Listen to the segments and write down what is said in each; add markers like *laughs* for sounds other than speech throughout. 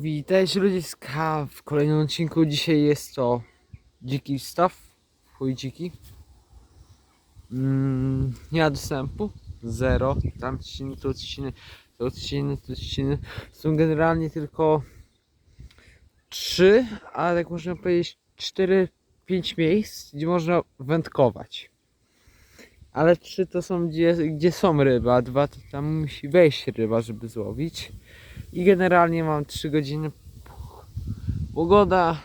Witajcie ludziska w kolejnym odcinku. Dzisiaj jest to dziki staw, chuj dziki. Mm, nie ma dostępu, zero. Tam odciny, tu odciny, tu odciny, tu odciny. Są generalnie tylko trzy, ale tak można powiedzieć cztery, pięć miejsc, gdzie można wędkować. Ale trzy to są gdzie, gdzie są ryby, a dwa to tam musi wejść ryba, żeby złowić. I generalnie mam 3 godziny. Pogoda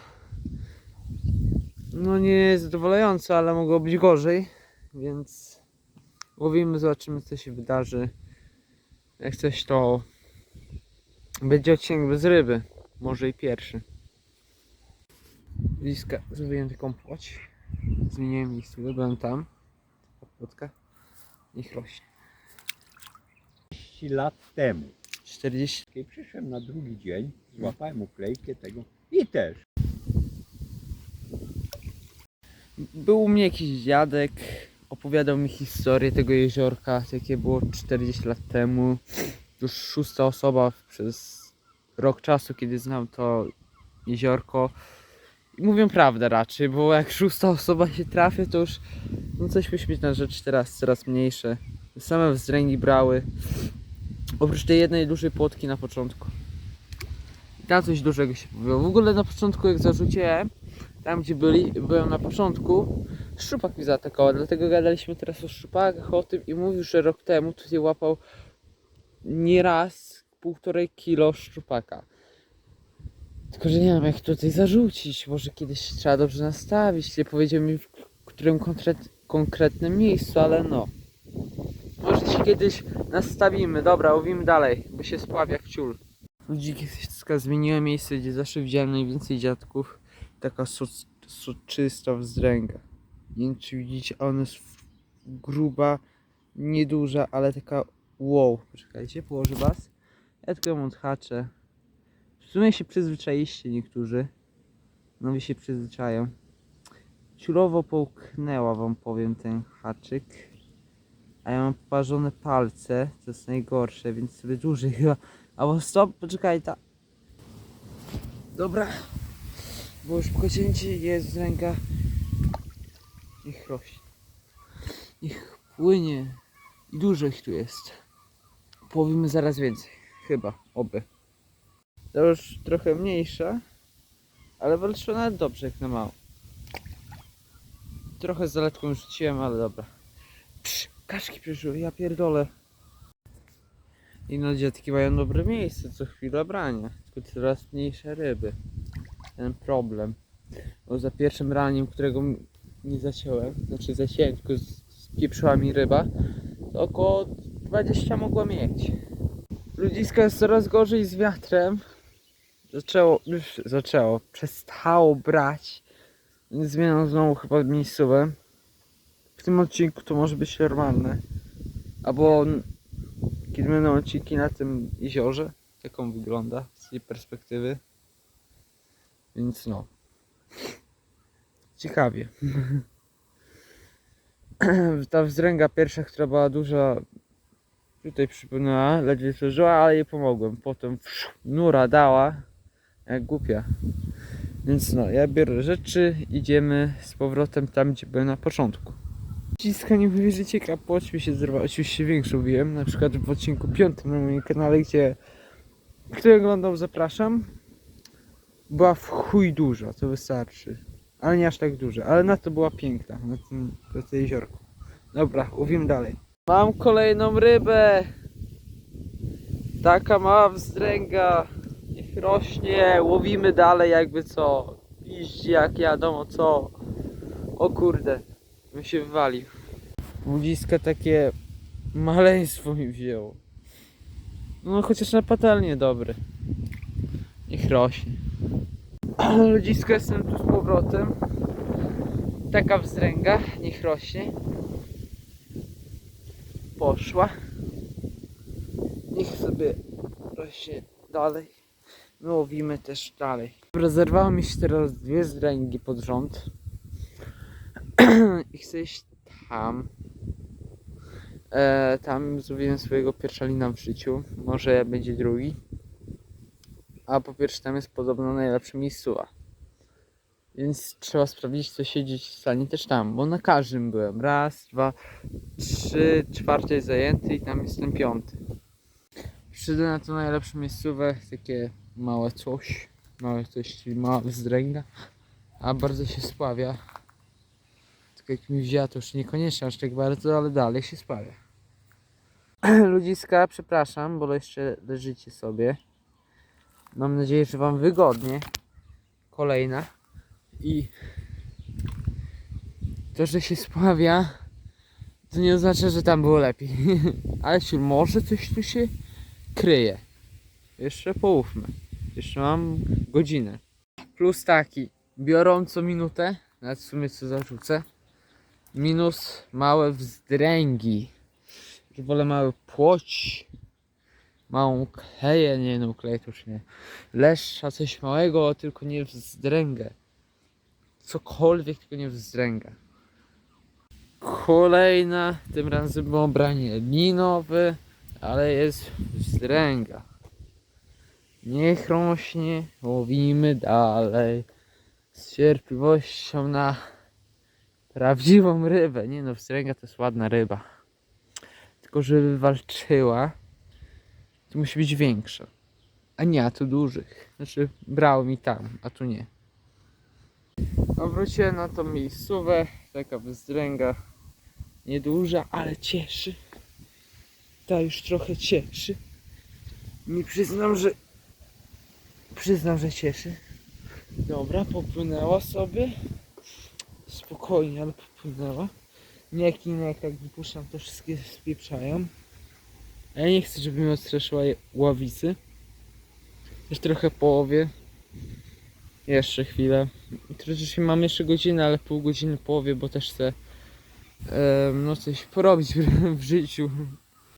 no nie jest zadowalająca, ale mogło być gorzej, więc łowimy, zobaczymy co się wydarzy. Jak coś to będzie odcinek bez ryby, może i pierwszy. Bliska, zrobiłem taką płoć. Zmieniłem miejsce, byłem tam. Płotka. Niech rośnie. 30 lat temu. 40 Kiedy przyszedłem na drugi dzień, złapałem uklejkę tego i też. Był u mnie jakiś dziadek, opowiadał mi historię tego jeziorka, jakie było 40 lat temu. Już szósta osoba przez rok czasu, kiedy znam to jeziorko. I mówią prawdę raczej, bo jak szósta osoba się trafia, to już no coś musi na rzecz teraz coraz mniejsze. Same wzdręgi brały. Oprócz tej jednej dużej płotki na początku. I tam coś dużego się pojawiło. W ogóle na początku jak zarzuciłem, tam gdzie byli, byłem na początku, szczupak mi zaatakował, dlatego gadaliśmy teraz o szczupakach, o tym i mówił, że rok temu tutaj łapał nieraz półtorej kilo szczupaka. Tylko, że nie wiem jak tutaj zarzucić, może kiedyś trzeba dobrze nastawić, nie powiedział mi w którym konkret, konkretnym miejscu, ale no. Kiedyś nastawimy, dobra, łowimy dalej, bo się spławi jak ciul. Ludziki zmieniłem miejsce, gdzie zawsze widziałem najwięcej dziadków taka soc- soczysta wzdręga. Nie wiem czy widzicie, ona jest gruba, nieduża, ale taka wow. Poczekajcie, położę was. Ja tylko ją odhaczę. W sumie się przyzwyczailiście niektórzy. Nowi się przyzwyczają. Ciulowo połknęła wam powiem ten haczyk. A ja mam parzone palce, to jest najgorsze, więc sobie dłużej chyba. Albo stop, poczekaj, ta. Dobra, bo już pocięcie jest z ręka. Niech rośnie. Niech płynie. I dużo ich tu jest. Połowimy zaraz więcej. Chyba, oby. To już trochę mniejsza, ale walczyła nawet dobrze jak na mało. Trochę zaletką rzuciłem, ale dobra. Psz, kaszki przyszły, ja pierdolę. I no dziadki mają dobre miejsce, co chwila brania. Tylko coraz mniejsze ryby ten problem. Bo za pierwszym raniem, którego nie zaciąłem, znaczy zaciąłem, tylko z- mi ryba, to około 20 mogła mieć. Ludziska jest coraz gorzej z wiatrem. Zaczęło, już zaczęło, przestało brać. Więc Zmieniam znowu chyba miejscowe. Tym odcinku to może być normalne. Albo kiedy będą odcinki na tym jeziorze, jak on wygląda z tej perspektywy. Więc no. Ciekawie. *laughs* Ta wzdręga pierwsza, która była duża, tutaj przypomniała, ledwie przeżyła, ale jej pomogłem. Potem psz, nura dała, jak głupia. Więc no, ja biorę rzeczy, idziemy z powrotem tam, gdzie byłem na początku. Ciska nie wierzycie, kapłoć mi się zerwała, oczywiście większą wiem, na przykład w odcinku piątym na moim kanale, gdzie kto oglądał zapraszam, była w chuj duża, to wystarczy. Ale nie aż tak duża, ale na to była piękna, na tym, na tej jeziorku. Dobra, łowimy dalej. Mam kolejną rybę. Taka mała wzdręga. Niech rośnie, łowimy dalej jakby co. Piździ jak wiadomo co. O kurde, bym się wywalił. Budziska takie maleństwo mi wzięło. No chociaż na patelnię dobry. Niech rośnie. Ludzisko jestem tu z powrotem. Taka wzdręga, niech rośnie. Poszła. Niech sobie rośnie dalej. My łowimy też dalej. Rozerwały mi się teraz dwie zdręgi pod rząd. I iść tam. E, tam zrobiłem swojego pierwsza lina w życiu. Może będzie drugi. A po pierwsze tam jest podobno najlepsza miejscowa. Więc trzeba sprawdzić co się dziś stanie też tam, bo na każdym byłem. Raz, dwa, trzy, czwarty jest zajęty i tam jestem piąty. Przyszedłem na to najlepsze miejscowe, takie małe coś. Małe coś, czyli mała wzdręga. A bardzo się spławia. Jak mi wzięła, to już niekoniecznie aż tak bardzo, ale dalej się spławia. *clears throat* Ludziska, przepraszam, bo jeszcze leżycie sobie. Mam nadzieję, że Wam wygodnie. Kolejna. I to, że się spławia, to nie oznacza, że tam było lepiej. *laughs* Ale się może coś tu się kryje. Jeszcze połówmy. Jeszcze mam godzinę. Plus taki, biorą co minutę, nawet w sumie co zarzucę. Minus małe wzdręgi. Wolę małe płoć. Małą kleję, nie no klej to już nie. Leszcza, coś małego, tylko nie wzdręgę. Cokolwiek, tylko nie wzdręga. Kolejna, tym razem obranie linowy, ale jest wzdręga. Niech rośnie, łowimy dalej. Z cierpliwością na prawdziwą rybę. Nie no, wstręga to jest ładna ryba. Tylko żeby walczyła, to musi być większa. A nie, a tu dużych. Znaczy, brało mi tam, a tu nie. A wróciłem na tą miejscówę. Taka wzdręga. Nieduża, ale cieszy. Ta już trochę cieszy. Nie przyznam, że Przyznam, że cieszy. Dobra, popłynęła sobie. Spokojnie, ale popłynęła. Nie jak jak wypuszczam, to wszystkie spieprzają. A ja nie chcę, żeby mnie odstraszyła ławicy. Już trochę połowie. Jeszcze chwilę. Troszeczkę mam jeszcze godzinę, ale pół godziny połowie, bo też chcę em, no coś porobić w, w życiu.